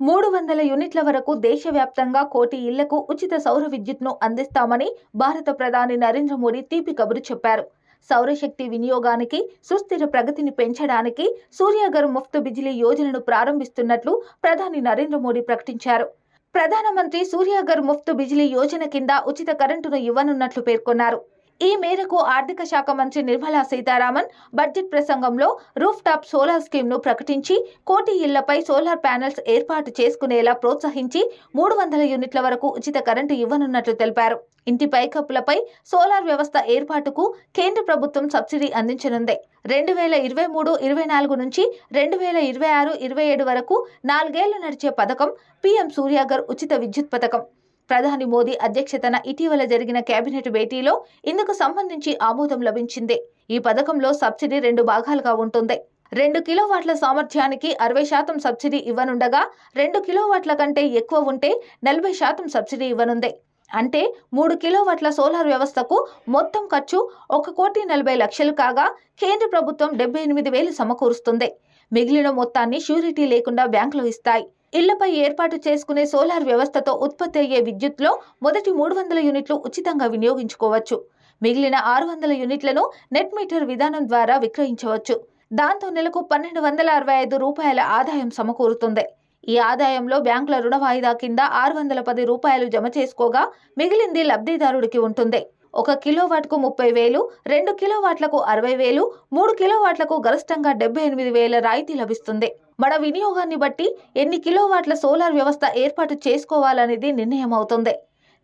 మూడు వందల యూనిట్ల వరకు దేశవ్యాప్తంగా కోటి ఇళ్ళకు ఉచిత సౌర విద్యుత్ను అందిస్తామని భారత ప్రధాని నరేంద్ర మోడీ తీపి కబురు చెప్పారు. సౌరశక్తి వినియోగానికి సుస్థిర ప్రగతిని పెంచడానికి సూర్యాగర్ ముఫ్త్ బిజిలీ యోజనను ప్రారంభిస్తున్నట్లు ప్రధాని నరేంద్ర మోడీ ప్రకటించారు. ప్రధానమంత్రి సూర్యాగర్ ముఫ్త్ బిజిలీ యోజన కింద ఉచిత కరెంటును ఇవ్వనున్నట్లు పేర్కొన్నారు. ఈ మేరకు ఆర్థిక శాఖ మంత్రి నిర్మలా సీతారామన్ బడ్జెట్ ప్రసంగంలో రూఫ్ టాప్ సోలార్ స్కీమ్ను ప్రకటించి కోటి ఇళ్ళపై సోలార్ ప్యానెల్స్ ఏర్పాటు చేసుకునేలా ప్రోత్సహించి మూడు వందల యూనిట్ల వరకు ఉచిత కరెంటు ఇవ్వనున్నట్లు తెలిపారు. ఇంటి పైకప్పులపై సోలార్ వ్యవస్థ ఏర్పాటుకు కేంద్ర ప్రభుత్వం సబ్సిడీ అందించనుంది. రెండు వేల ఇరవై మూడు ఇరవై నాలుగు నుంచి రెండు వేల ఇరవై ఆరు ఇరవై ఏడు వరకు నాలుగేళ్ళు నడిచే పథకం పీఎం సూర్యాగర్ ఉచిత విద్యుత్ పథకం. ప్రధాని మోదీ అధ్యక్షతన ఇటీవల జరిగిన కేబినెట్ భేటీలో ఇందుకు సంబంధించి ఆమోదం లభించింది. ఈ పథకంలో సబ్సిడీ రెండు భాగాలుగా ఉంటుంది. రెండు కిలోవాట్ల సామర్థ్యానికి అరవై శాతం సబ్సిడీ ఇవ్వనుండగా రెండు కిలోవాట్ల కంటే ఎక్కువ ఉంటే నలభై శాతం సబ్సిడీ ఇవ్వనుంది. అంటే మూడు కిలోవాట్ల సోలార్ వ్యవస్థకు మొత్తం ఖర్చు ఒక కోటి నలభై లక్షలు కాగా కేంద్ర ప్రభుత్వం డెబ్బై ఎనిమిది వేలు సమకూరుస్తుంది. మిగిలిన మొత్తాన్ని షూరిటీ లేకుండా బ్యాంకులు ఇస్తాయి. ఇళ్ళపై ఏర్పాటు చేసుకునే సోలార్ వ్యవస్థతో ఉత్పత్తి అయ్యే విద్యుత్లో మొదటి మూడు వందల యూనిట్లు ఉచితంగా వినియోగించుకోవచ్చు. మిగిలిన ఆరు వందల యూనిట్లను నెట్ మీటర్ విధానం ద్వారా విక్రయించవచ్చు. దాంతో నెలకు పన్నెండు వందల అరవై ఐదు రూపాయల ఆదాయం సమకూరుతుంది. ఈ ఆదాయంలో బ్యాంకుల రుణ వాయిదా కింద ఆరు వందల పది రూపాయలు జమ చేసుకోగా మిగిలింది లబ్ధిదారుడికి ఉంటుంది. ఒక కిలోవాట్కు ముప్పై వేలు రెండు కిలోవాట్లకు అరవై వేలు మూడు కిలోవాట్లకు గరిష్టంగా డెబ్బై ఎనిమిది వేల రాయితీ లభిస్తుంది. మన వినియోగాన్ని బట్టి ఎన్ని కిలోవాట్ల సోలార్ వ్యవస్థ ఏర్పాటు చేసుకోవాలనేది నిర్ణయం అవుతుంది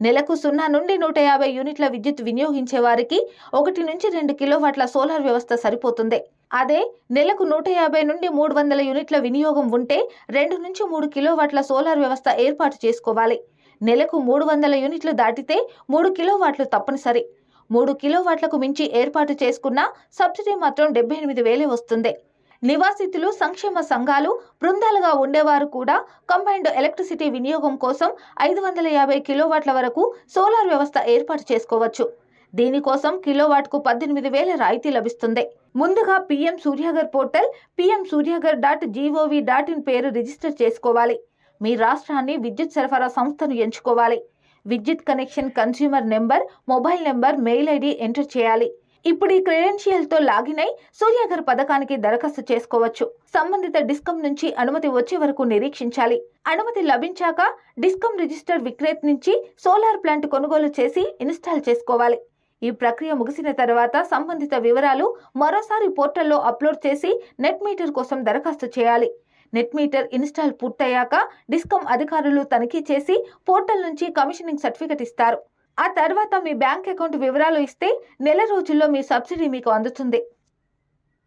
నెలకు సున్నా నుండి నూట యాభై యూనిట్ల విద్యుత్ వినియోగించే వారికి ఒకటి నుంచి రెండు కిలోవాట్ల సోలార్ వ్యవస్థ సరిపోతుంది. అదే నెలకు నూట యాభై నుండి మూడు వందల యూనిట్ల వినియోగం ఉంటే రెండు నుంచి మూడు కిలోవాట్ల సోలార్ వ్యవస్థ ఏర్పాటు చేసుకోవాలి. నెలకు మూడు వందల యూనిట్లు దాటితే మూడు కిలోవాట్లు తప్పనిసరి. మూడు కిలోవాట్లకు మించి ఏర్పాటు చేసుకున్న సబ్సిడీ మాత్రం డెబ్బై ఎనిమిది వేలే వస్తుంది. నివాసితులు సంక్షేమ సంఘాలు బృందాలుగా ఉండేవారు కూడా. కంబైన్డ్ ఎలక్ట్రిసిటీ వినియోగం కోసం ఐదు వందల యాభై కిలోవాట్ల వరకు సోలార్ వ్యవస్థ ఏర్పాటు చేసుకోవచ్చు. దీనికోసం కిలోవాట్కు పద్దెనిమిది వేల రాయితీ లభిస్తుంది. ముందుగా PM Suryaghar portal PM Suryaghar dot GOV dot in పేరు రిజిస్టర్ చేసుకోవాలి. మీ రాష్ట్రాన్ని విద్యుత్ సరఫరా సంస్థను ఎంచుకోవాలి. విద్యుత్ connection consumer number mobile number mail ID enter చేయాలి. ఇప్పుడు ఈ క్రెడెన్షియల్తో లాగిన్ అయి సూర్యాగర్ పథకానికి దరఖాస్తు చేసుకోవచ్చు. సంబంధిత డిస్కమ్ నుంచి అనుమతి వచ్చే వరకు నిరీక్షించాలి. అనుమతి లభించాక డిస్కమ్ రిజిస్టర్ విక్రేత నుంచి సోలార్ ప్లాంట్ కొనుగోలు చేసి ఇన్స్టాల్ చేసుకోవాలి. ఈ ప్రక్రియ ముగిసిన తర్వాత సంబంధిత వివరాలు మరోసారి పోర్టల్లో అప్లోడ్ చేసి నెట్ మీటర్ కోసం దరఖాస్తు చేయాలి. నెట్ మీటర్ ఇన్స్టాల్ పూర్తయ్యాక డిస్కమ్ అధికారులు తనిఖీ చేసి పోర్టల్ నుంచి కమిషనింగ్ సర్టిఫికెట్ ఇస్తారు. ఆ తర్వాత మీ బ్యాంక్ అకౌంట్ వివరాలు ఇస్తే నెల రోజుల్లో మీ సబ్సిడీ మీకు అందుతుంది.